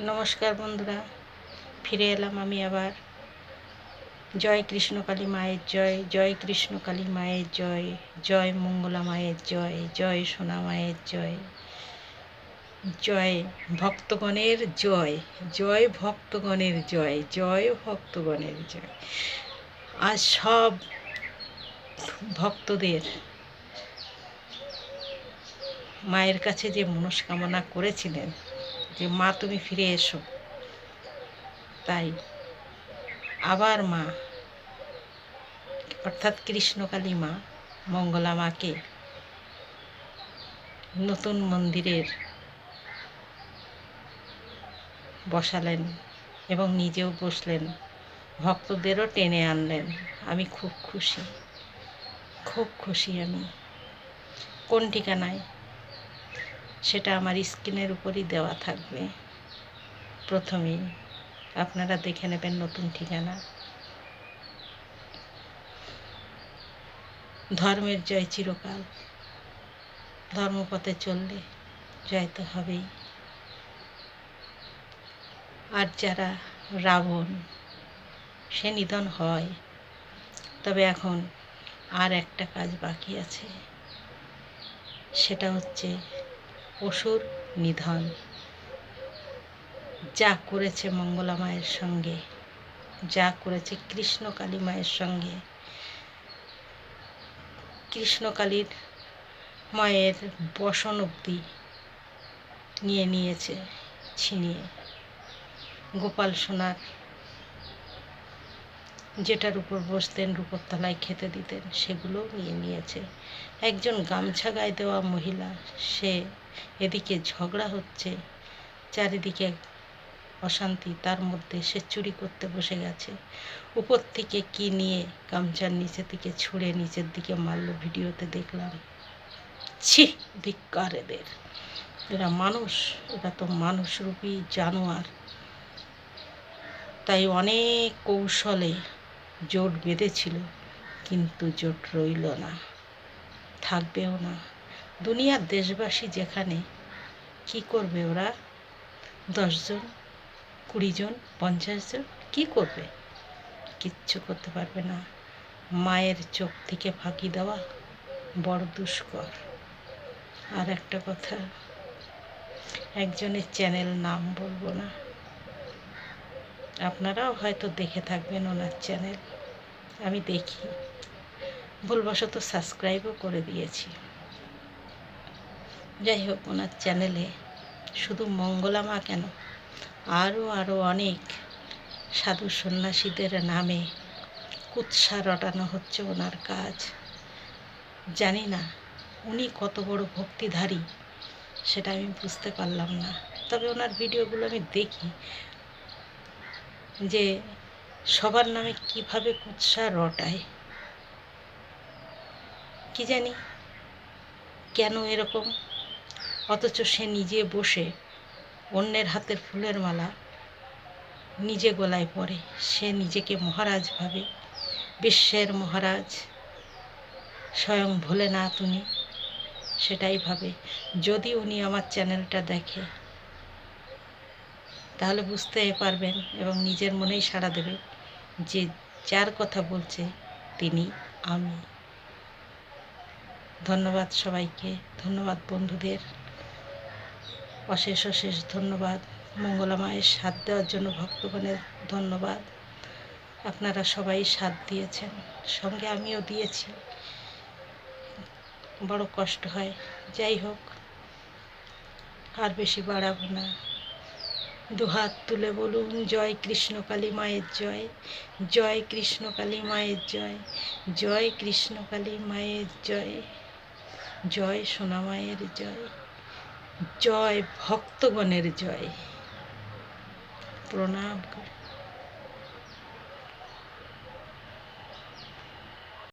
নমস্কার বন্ধুরা, ফিরে এলাম আমি আবার। জয় কৃষ্ণকালী মায়ের জয় জয় কৃষ্ণকালী মায়ের জয় জয় মঙ্গলা মায়ের জয় জয় সোনা মায়ের জয় জয় ভক্তগণের জয় জয় ভক্তগণের জয় জয় ভক্তগণের জয়। আজ সব ভক্তদের মায়ের কাছে যে মনস্কামনা করেছিলেন যে, মা, তুমি ফিরে এসো। তাই আবার মা, অর্থাৎ কৃষ্ণকালী মা, মঙ্গলা মাকে নতুন মন্দিরের বসালেন এবং নিজেও বসলেন। ভক্তদেরও টেনে আনলেন। আমি খুব খুশি। খুব খুশি আমি। কোন ঠিকানায়? সেটা আমার স্ক্রিনের উপরই দেওয়া থাকবে। প্রথমেই আপনারা দেখে নেবেন নতুন ঠিকানা। ধর্মের জয় চিরকাল। ধর্মপথে চললে জয় তো হবেই। আর যারা রাবণ সে নিধন হয়, তবে এখন আর একটা কাজ বাকি আছে। সেটা হচ্ছে অসুর নিধন। যা করেছে মঙ্গলা মায়ের সঙ্গে, যা করেছে কৃষ্ণ কালী মায়ের সঙ্গে। কৃষ্ণকালীর মায়ের বসন অব্দি নিয়ে নিয়েছে, ছিনিয়ে। গোপাল সোনার যেটার উপর বসতেন রূপর তলায় খেতে দিতেন, সেগুলোও নিয়ে নিয়েছে। একজন গামছা গায়ে দেওয়া মহিলা, সে এদিকে ঝগড়া হচ্ছে, চারিদিকে অশান্তি, তার মধ্যে সে চুরি করতে বসে গেছে। উপর থেকে কি নিয়ে গামছার নিচে থেকে ছুঁড়ে নিচের দিকে মারল ভিডিওতে দেখলাম। ছি ধিক্কার এদের এরা মানুষ, এরা তো মানুষরূপী জানোয়ার। তাই অনেক কৌশলে জোট বেঁধেছিল, কিন্তু জোট রইল না, থাকবেও না। দুনিয়ার দেশবাসী যেখানে কি করবে ওরা? দশজন কুড়ি জন পঞ্চাশ জন কী করবে? কিচ্ছু করতে পারবে না। মায়ের চোখ থেকে ফাঁকি দেওয়া বড় দুষ্কর। আর একটা কথা, একজনের চ্যানেল নাম বলব না। আপনারাও হয়তো দেখে থাকবেন ওনার চ্যানেল। আমি দেখি। ভুলবশত সাবস্ক্রাইবও করে দিয়েছি। যাই হোক ওনার চ্যানেলে শুধু মঙ্গলা মা কেন? আরও আরও অনেক সাধু সন্ন্যাসীদের নামে কুৎসা রটানো হচ্ছে ওনার কাজ। জানি না, উনি কত বড় ভক্তিধারী, সেটা আমি বুঝতে পারলাম না। তবে ওনার ভিডিওগুলো আমি দেখি যে সবার নামে কীভাবে কুৎসা রটায়। কি জানি, কেন এরকম? অথচ সে নিজে বসে অন্যের হাতের ফুলের মালা নিজে গলায় পরে। সে নিজেকে মহারাজ ভাবে। বিশ্বের মহারাজ। স্বয়ং ভোলেনাথ উনি সেটাই ভাবে। যদি উনি আমার চ্যানেলটা দেখে, তাহলে বুঝতে পারবেন এবং নিজের মনেই সাড়া দেবে যে যার কথা বলছে তিনি আমি। ধন্যবাদ সবাইকে। ধন্যবাদ বন্ধুদের। অশেষ অশেষ ধন্যবাদ। মঙ্গলা মায়ের সাথ দেওয়ার জন্য ভক্তগণের ধন্যবাদ। আপনারা সবাই সাথ দিয়েছেন, সঙ্গে আমিও দিয়েছি। বড় কষ্ট হয়। যাই হোক, আর বেশি বাড়াবো না। দুহাত তুলে বলুন, জয় কৃষ্ণ কালী মায়ের জয় জয় কৃষ্ণ কালী মায়ের জয় জয় কৃষ্ণ কালী মায়ের জয় জয় সোনা মায়ের জয়। জয় ভক্তগণের জয়। প্রণাম